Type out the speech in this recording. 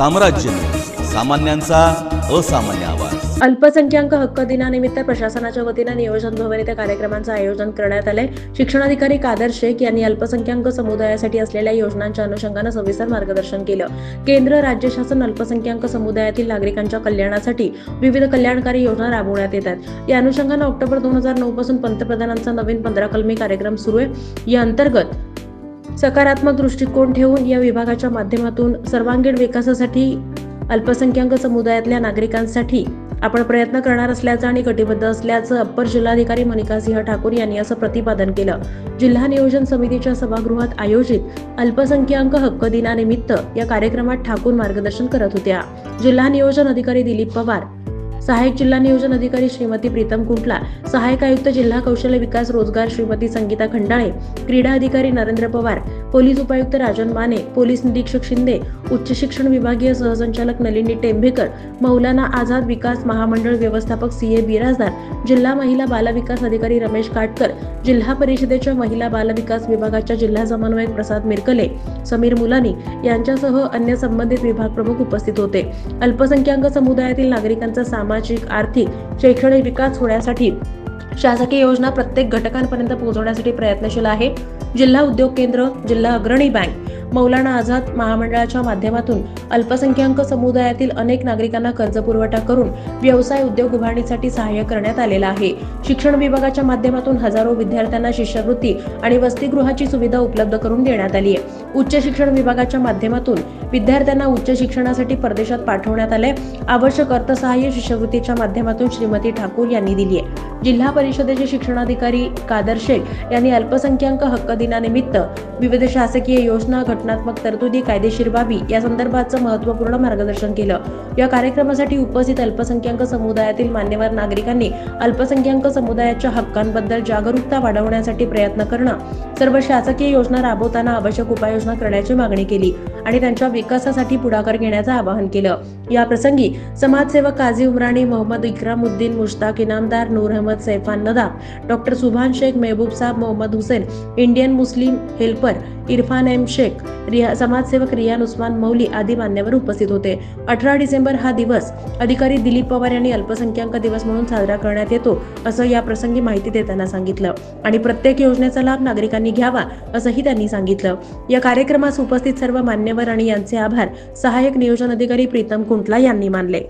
साम्राज्य. सामान्यांचा असामान्य आवाज. अल्पसंख्याक हक्क दिनानिमित्त प्रशासनाच्या वतीनं नियोजन भवन येथे कार्यक्रमांचं आयोजन करण्यात आलंय. शिक्षणाधिकारी कादर शेख यांनी अल्पसंख्याक समुदायासाठी असलेल्या योजनांच्या अनुषंगानं सविस्तर मार्गदर्शन केलं. केंद्र राज्य शासन अल्पसंख्याक समुदायातील नागरिकांच्या कल्याणासाठी विविध कल्याणकारी योजना राबवण्यात येतात या अनुषंगानं ऑक्टोबर दोन हजार नऊ पासून पंतप्रधानांचा नवीन पंधरा कलमी कार्यक्रम सुरू आहे. या अंतर्गत सकारात्मक दृष्टिकोन ठेवून या विभागाच्या माध्यमातून सर्वांगीण विकासासाठी अल्पसंख्याक समुदायातल्या नागरिकांसाठी आपण प्रयत्न करणार असल्याचं आणि कटिबद्ध असल्याचं अप्पर जिल्हाधिकारी मनिका सिंह ठाकूर यांनी असं प्रतिपादन केलं. जिल्हा नियोजन समितीच्या सभागृहात आयोजित अल्पसंख्याक हक्क दिनानिमित्त या कार्यक्रमात ठाकूर मार्गदर्शन करत होत्या. जिल्हा नियोजन अधिकारी दिलीप पवार सहाय्यक जिल्हा नियोजन अधिकारी श्रीमती प्रीतम कुंटला सहाय्यक आयुक्त जिल्हा कौशल्य विकास रोजगार श्रीमती संगीता खंडाळे क्रीडा अधिकारी नरेंद्र पवार पोलीस उपायुक्त राजन माने पोलीस निरीक्षक शिंदे उच्च शिक्षण विभागीय सहसंचालक नलिनी टेंभेकर मौलाना आझाद विकास महामंडळ व्यवस्थापक सी ए बिराजदार जिल्हा महिला बाल विकास अधिकारी रमेश काटकर जिल्हा परिषदेच्या महिला बालविकास विभागाच्या जिल्हा समन्वयक प्रसाद मिरकले समीर मुलानी यांच्यासह अन्य संबंधित विभाग प्रमुख उपस्थित होते. अल्पसंख्याक समुदायातील नागरिकांचा सामाजिक आर्थिक शैक्षणिक विकास होण्यासाठी शासकीय योजना प्रत्येक घटकांपर्यंत पोहोचवण्यासाठी प्रयत्नशील आहे. जिल्हा उद्योग केंद्र जिल्हा अग्रणी बँक मौलाना आझाद महामंडळाच्या माध्यमातून अल्पसंख्याक समुदायातील अनेक नागरिकांना कर्ज पुरवठा करून व्यवसाय उद्योग उभारणीसाठी सहाय्य करण्यात आलेलं आहे. शिक्षण विभागाच्या माध्यमातून हजारो विद्यार्थ्यांना शिष्यवृत्ती आणि वसतिगृहाची सुविधा उपलब्ध करून देण्यात आली आहे. उच्च शिक्षण विभागाच्या माध्यमातून विद्यार्थ्यांना उच्च शिक्षणासाठी परदेशात पाठवण्यात आले आवश्यक अर्थसहाय्य शिष्यवृत्तीच्या माध्यमातून श्रीमती ठाकूर यांनी दिली आहे. जिल्हा परिषदेचे शिक्षणाधिकारी कादर शेख यांनी अल्पसंख्याक हक्क दिनानिमित्त विविध शासकीय योजना घटनात्मक तरतुदी कायदेशीर बाबी या संदर्भाचं महत्त्वपूर्ण मार्गदर्शन केलं. या कार्यक्रमासाठी उपस्थित अल्पसंख्याक समुदायातील मान्यवर नागरिकांनी अल्पसंख्याक समुदायाच्या हक्कांबद्दल जागरूकता वाढवण्यासाठी प्रयत्न करणं सर्व शासकीय योजना राबवताना आवश्यक उपाययोजना करण्याची मागणी केली आणि त्यांच्या विकासासाठी पुढाकार घेण्याचं आवाहन केलं. या प्रसंगी समाजसेवक Kazi Umrani Mohammad Ikramuddin Mushtaq Inamdar Noor Ahmad Saifan Nadab doctor Subhan Shaikh Mehboob Sahab Mohammad Hussain Indian Muslim helper Irfan M Shaikh Riya समाजसेवक रियान उस्मान मौली आदी मान्यवर उपस्थित होते. अठरा डिसेंबर हा दिवस अधिकारी दिलीप पवार यांनी अल्पसंख्याक दिवस म्हणून साजरा करण्यात येतो असं या प्रसंगी माहिती देताना सांगितलं. आणि प्रत्येक योजनेचा लाभ नागरिकांनी घ्यावा असंही त्यांनी सांगितलं. या कार्यक्रमास उपस्थित सर्व मान्यवर आणि यांचे आभार. सहाय्यक नियोजन अधिकारी प्रीतम कुंटला यांनी मानले.